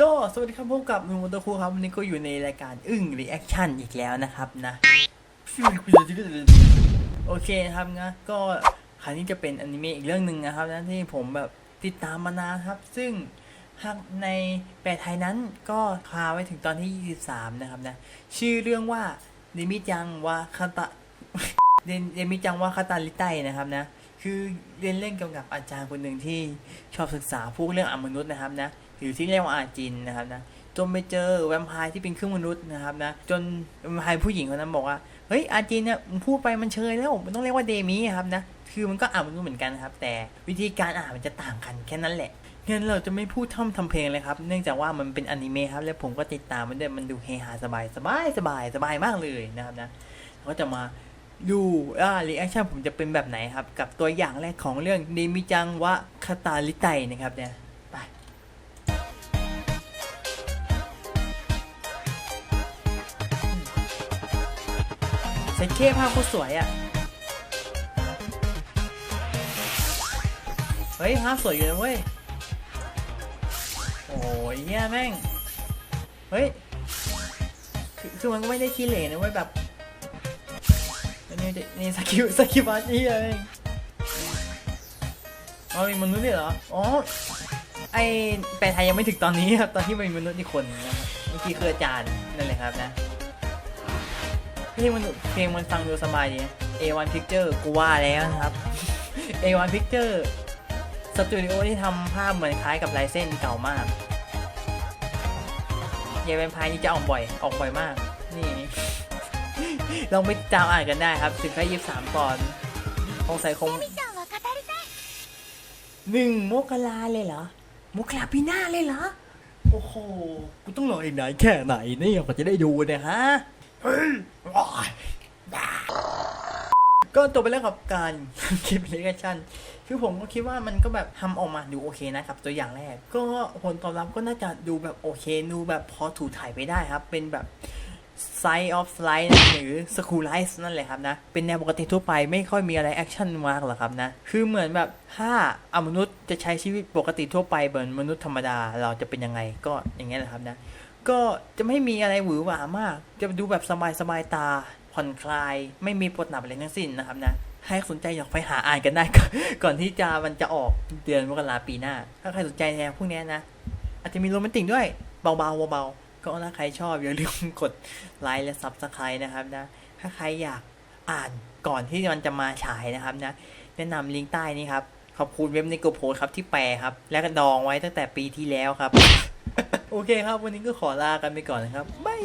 ก็สวัสดีครับพบกับมูมโตคูครับวันนี้ก็อยู่ในรายการอึ้งรีแอคชั่นอีกแล้วนะครับนะโอเคนะครับนะก็คราวนี้จะเป็นอนิเมะอีกเรื่องหนึ่งนะครับนะที่ผมแบบติดตามมานานครับ ซึ่งหากในแปลไทยนั้นก็คาไว้ถึงตอนที่ 23 นะครับนะ ชื่อเรื่องว่าเดมิจังวาคาตะเดมิจังวาคาตาลิไตนะครับนะคือเรียนเล่นเกี่ยวกับอาจารย์คนหนึ่งที่ชอบศึกษาพวกเรื่องอมนุษย์นะครับนะ รือที่เรียกว่าอาจินนะครับนะจนไปเจอแวมไพร์ที่เป็นเครึ่องมนุษย์นะครับนะจนแวมไพร์ผู้หญิงคนนั้นบอกว่าเฮ้ยอาจินเนี่ยมึงพูดไปมันเชยแล้วมันต้องเรียกว่าเดมิครับนะคือมันก็อ่านมนุษย์เหมือนกันครับ แต่วิธีการอ่านมันจะต่างกันแค่นั้นแหละงั้นเราจะไม่พูดท่อมทำเพลงเลยครับ เนื่องจากว่ามันเป็นอนิเมะครับ และผมก็ติดตามมันด้วยมันดูเฮฮาสบายสบายสบายสบายมากเลยนะครับนะเราก็จะมาดูอ่ารีแอคชั่นผมจะเป็นแบบไหนครับ กับตัวอย่างแรกของเรื่องเดมิจังวะคาตาลิไตนะครับเนี่ย ไปใส่เคภาพโคตรสวยอะ เฮ้ยภาพสวยอยู่นะเว้ย โอ้ยเฮียแม่ง เฮ้ย คือมันก็ไม่ได้ขี้เหร่นะเว้ยแบบนี่นี่สกิลสกิลบาร์จี้เองอ๋อมีมนุษย์ด้วยเหรอ อ๋อ ไอแปลไทยยังไม่ถึงตอนนี้ครับ ตอนที่มันมีมนุษย์อีกคนนะครับเมื่อกี้คืออาจารย์นั่นแหละครับนะ เพลงมันเพลงมันฟังดูสบายดี A1 Picture กูว่าแล้วนะครับ A1 Picture สตูดิโอที่ทำภาพเหมือนคล้ายกับลายเส้นเก่ามากยายแวนพายนี่จะออกบ่อย ออกบ่อยมาก นี่ ลองไปตามอ่านกันได้ครับสิบแค่ยี่สามตอนคงใส่คงหนึ่งมกราเลยเหรอมกราปีหน้าเลยเหรอ โอ้โห กูต้องรออีกนานแค่ไหนนี่กว่าจะได้ดูเนี่ยฮะ ก็ตัวไปแล้วกับการคลิปรีแอคชั่นคือผมก็คิดว่ามันก็แบบทำออกมาดูโอเคนะครับ ตัวอย่างแรก ก็ผลตอบรับก็น่าจะดูแบบโอเคดูแบบพอถูถ่ายไปได้ครับ เป็นแบบ Side of Slide หรือ School Life นั่นแหละครับนะ เป็นแนวปกติทั่วไปไม่ค่อยมีอะไรแอคชั่นมากหรอกครับนะ คือเหมือนแบบถ้าอมนุษย์จะใช้ชีวิตปกติทั่วไปเหมือนมนุษย์ธรรมดาเราจะเป็นยังไงก็อย่างเงี้ยแหละครับนะ ก็จะไม่มีอะไรหวือหวามาก จะดูแบบสบายสบายตา ผ่อนคลาย ไม่มีปวดหนักอะไรทั้งสิ้นนะครับนะ ให้สนใจอยากไปหาอ่านกันได้ ก่อนที่จะมันจะออกเดือนมกราปีหน้า ถ้าใครสนใจแนวพวกนี้นะ อาจจะมีโรแมนติกด้วย เบาๆเบาๆก็ถ้าใครชอบอย่าลืมกดไลค์และซับสไครต์นะครับนะ ถ้าใครอยากอ่านก่อนที่มันจะมาฉายนะครับนะ แนะนำลิงก์ใต้นี้ครับ ขอบคุณเว็บในิโกโพสครับที่แปลครับ และก็ดองไว้ตั้งแต่ปีที่แล้วครับ โอเคครับ วันนี้ก็ขอลากันไปก่อนนะครับ บาย